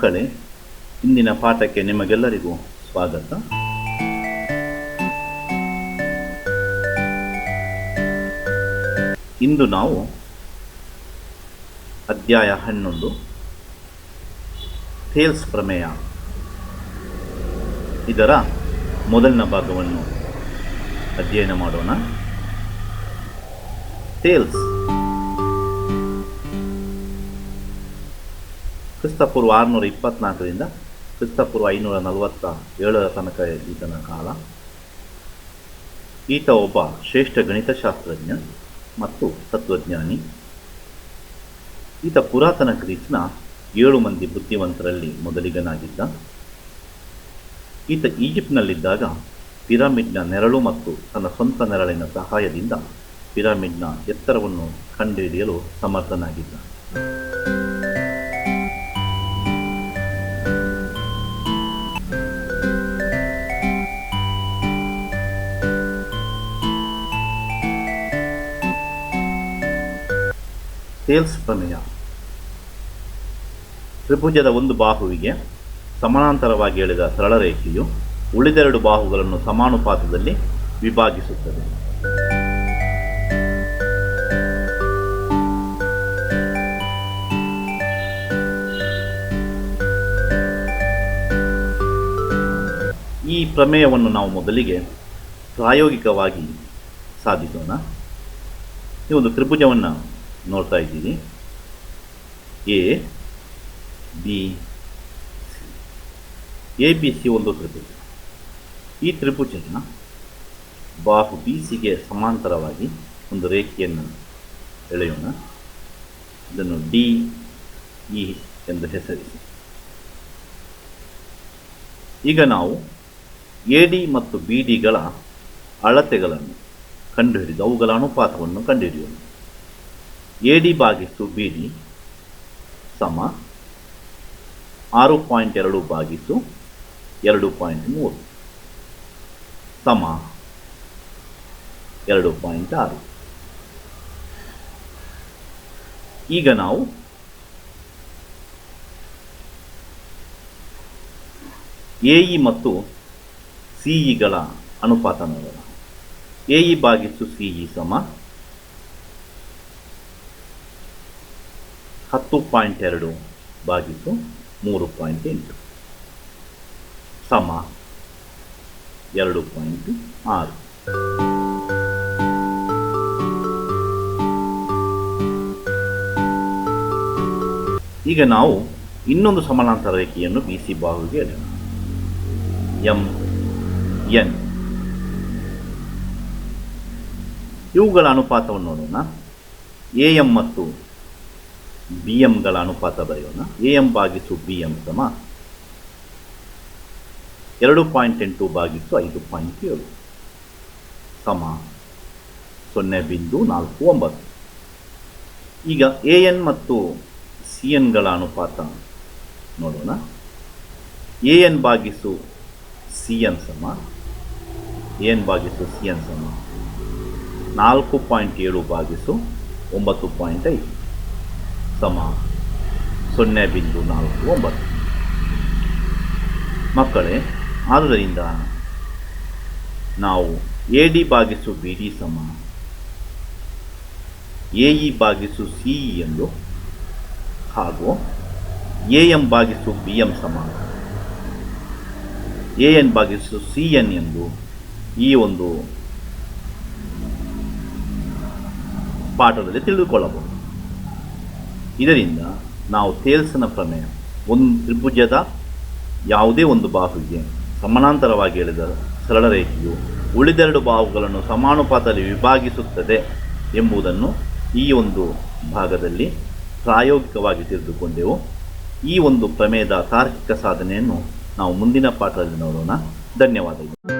ಮಕ್ಕಳೇ, ಇಂದಿನ ಪಾಠಕ್ಕೆ ನಿಮಗೆಲ್ಲರಿಗೂ ಸ್ವಾಗತ. ಇಂದು ನಾವು ಅಧ್ಯಾಯ ಹನ್ನೊಂದು, ಥೇಲ್ಸ್ ಪ್ರಮೇಯ. ಇದರ ಮೊದಲನ ಭಾಗವನ್ನು ಅಧ್ಯಯನ ಮಾಡೋಣ. ಥೇಲ್ಸ್ ಕ್ರಿಸ್ತಪೂರ್ವ ಆರುನೂರ ಇಪ್ಪತ್ನಾಲ್ಕರಿಂದ ಕ್ರಿಸ್ತಪೂರ್ವ ಐನೂರ ನಲವತ್ತ ಏಳರ ತನಕ ಈತನ ಕಾಲ. ಈತ ಒಬ್ಬ ಶ್ರೇಷ್ಠ ಗಣಿತಶಾಸ್ತ್ರಜ್ಞ ಮತ್ತು ತತ್ವಜ್ಞಾನಿ. ಈತ ಪುರಾತನ ಗ್ರೀಸ್ನ ಏಳು ಮಂದಿ ಬುದ್ಧಿವಂತರಲ್ಲಿ ಮೊದಲಿಗನಾಗಿದ್ದ. ಈತ ಈಜಿಪ್ಟ್ನಲ್ಲಿದ್ದಾಗ ಪಿರಮಿಡ್ನ ನೆರಳು ಮತ್ತು ತನ್ನ ಸ್ವಂತ ನೆರಳಿನ ಸಹಾಯದಿಂದ ಪಿರಮಿಡ್ನ ಎತ್ತರವನ್ನು ಕಂಡುಹಿಡಿಯಲು ಸಮರ್ಥನಾಗಿದ್ದ. ಸೇಲ್ಸ್ ಪ್ರಮೇಯ ತ್ರಿಭುಜದ ಒಂದು ಬಾಹುವಿಗೆ ಸಮಾನಾಂತರವಾಗಿ ಎಳೆದ ಸರಳ ರೇಖೆಯು ಉಳಿದೆರಡು ಬಾಹುಗಳನ್ನು ಸಮಾನುಪಾತದಲ್ಲಿ ವಿಭಾಗಿಸುತ್ತದೆ. ಈ ಪ್ರಮೇಯವನ್ನು ನಾವು ಮೊದಲಿಗೆ ಪ್ರಾಯೋಗಿಕವಾಗಿ ಸಾಧಿಸೋಣ. ಈ ಒಂದು ತ್ರಿಭುಜವನ್ನು ನೋಡ್ತಾ ಇದ್ದೀನಿ A B A B C ಒಂದು ತ್ರಿಭುಜ. ಈ ತ್ರಿಭುಜನ ಬಾಹು ಬಿ ಸಿಗೆ ಸಮಾಂತರವಾಗಿ ಒಂದು ರೇಖೆಯನ್ನು ಎಳೆಯೋಣ. ಇದನ್ನು ಡಿ ಇ ಎಂದು ಹೆಸರಿಸಿ. ಈಗ ನಾವು ಎ ಡಿ ಮತ್ತು ಬಿ ಡಿಗಳ ಅಳತೆಗಳನ್ನು ಕಂಡುಹಿಡಿದು ಅವುಗಳ ಅನುಪಾತವನ್ನು ಕಂಡುಹಿಡಿಯೋಣ. ಎ ಡಿ ಭಾಗಿಸು ಬಿ ಡಿ ಸಮ ಆರು ಪಾಯಿಂಟ್ ಎರಡು ಭಾಗಿಸು ಎರಡು ಪಾಯಿಂಟ್ ಮೂರು ಸಮ ಎರಡು ಪಾಯಿಂಟ್ ಆರು. ಈಗ ನಾವು ಎ ಇ ಮತ್ತು ಸಿ ಇಗಳ ಅನುಪಾತ ನೋಡೋಣ. ಎ ಇ ಭಾಗಿಸು ಸಿ ಇ ಸಮ ಹತ್ತು ಪಾಯಿಂಟ್ ಎರಡು ಭಾಗಿಸು ಮೂರು ಪಾಯಿಂಟ್ ಎಂಟು. ಸಮ ಎರಡು ಪಾಯಿಂಟ್ ಆರು. ಈಗ ನಾವು ಇನ್ನೊಂದು ಸಮಾನಾಂತರ ರೇಖೆಯನ್ನು ಬಿ ಸಿ ಬಾಹುಗೆ ಎಳೆಯೋಣ. ಎಂ ಎನ್ ಇವುಗಳ ಅನುಪಾತವನ್ನು ನೋಡೋಣ. ಎ ಎಂ ಮತ್ತು ಬಿ ಎಂಗಳ ಅನುಪಾತ ಬರೆಯೋಣ. ಎ ಎಂ ಭಾಗಿಸು ಬಿ ಎಂ ಸಮ ಎರಡು ಪಾಯಿಂಟ್ ಎಂಟು ಬಾಗಿಸು ಐದು ಪಾಯಿಂಟ್ ಏಳು ಸಮ ಸೊನ್ನೆ ಬಿಂದು ನಾಲ್ಕು ಒಂಬತ್ತು. ಈಗ ಎ ಎನ್ ಮತ್ತು ಸಿ ಎನ್ಗಳ ಅನುಪಾತ ನೋಡೋಣ. ಎ ಎನ್ ಭಾಗಿಸು ಸಿ ಎನ್ ಸಮ. ಎ ಎನ್ ಬಾಗಿಸು ಸಿ ಎನ್ ಸಮ. ನಾಲ್ಕು ಪಾಯಿಂಟ್ ಏಳು ಬಾಗಿಸು ಒಂಬತ್ತು ಪಾಯಿಂಟ್ ಐದು. ಸಮ ಸೊನ್ನೆ ಬಿಂದು ನಾಲ್ಕು, ಒಂಬತ್ತು. ಮಕ್ಕಳೇ, ಆದ್ದರಿಂದ ನಾವು ಎ ಡಿ ಭಾಗಿಸು ಬಿ ಡಿ ಸಮ, ಎ ಇ ಭಾಗಿಸು ಸಿ ಇ ಎಂದು ಹಾಗೂ ಎ ಎಂ ಭಾಗಿಸು ಬಿ ಎಂ ಸಮ, ಎ ಎನ್ ಭಾಗಿಸು ಸಿ ಎನ್ ಎಂದು ಈ ಒಂದು ಪಾಠದಲ್ಲಿ ತಿಳಿದುಕೊಳ್ಳಬಹುದು. ಇದರಿಂದ ನಾವು ತೇಲ್ಸನ ಪ್ರಮೇಯ, ಒಂದು ತ್ರಿಭುಜದ ಯಾವುದೇ ಒಂದು ಬಾಹುಗೆ ಸಮಾನಾಂತರವಾಗಿ ಎಳೆದ ಸರಳ ರೇಖೆಯು ಉಳಿದೆರಡು ಬಾಹುಗಳನ್ನು ಸಮಾನುಪಾತದಲ್ಲಿ ವಿಭಾಗಿಸುತ್ತದೆ ಎಂಬುದನ್ನು ಈ ಒಂದು ಭಾಗದಲ್ಲಿ ಪ್ರಾಯೋಗಿಕವಾಗಿ ತಿಳಿದುಕೊಂಡೆವು. ಈ ಒಂದು ಪ್ರಮೇಯದ ತಾರ್ಕಿಕ ಸಾಧನೆಯನ್ನು ನಾವು ಮುಂದಿನ ಪಾಠದಲ್ಲಿ ನೋಡೋಣ. ಧನ್ಯವಾದಗಳು.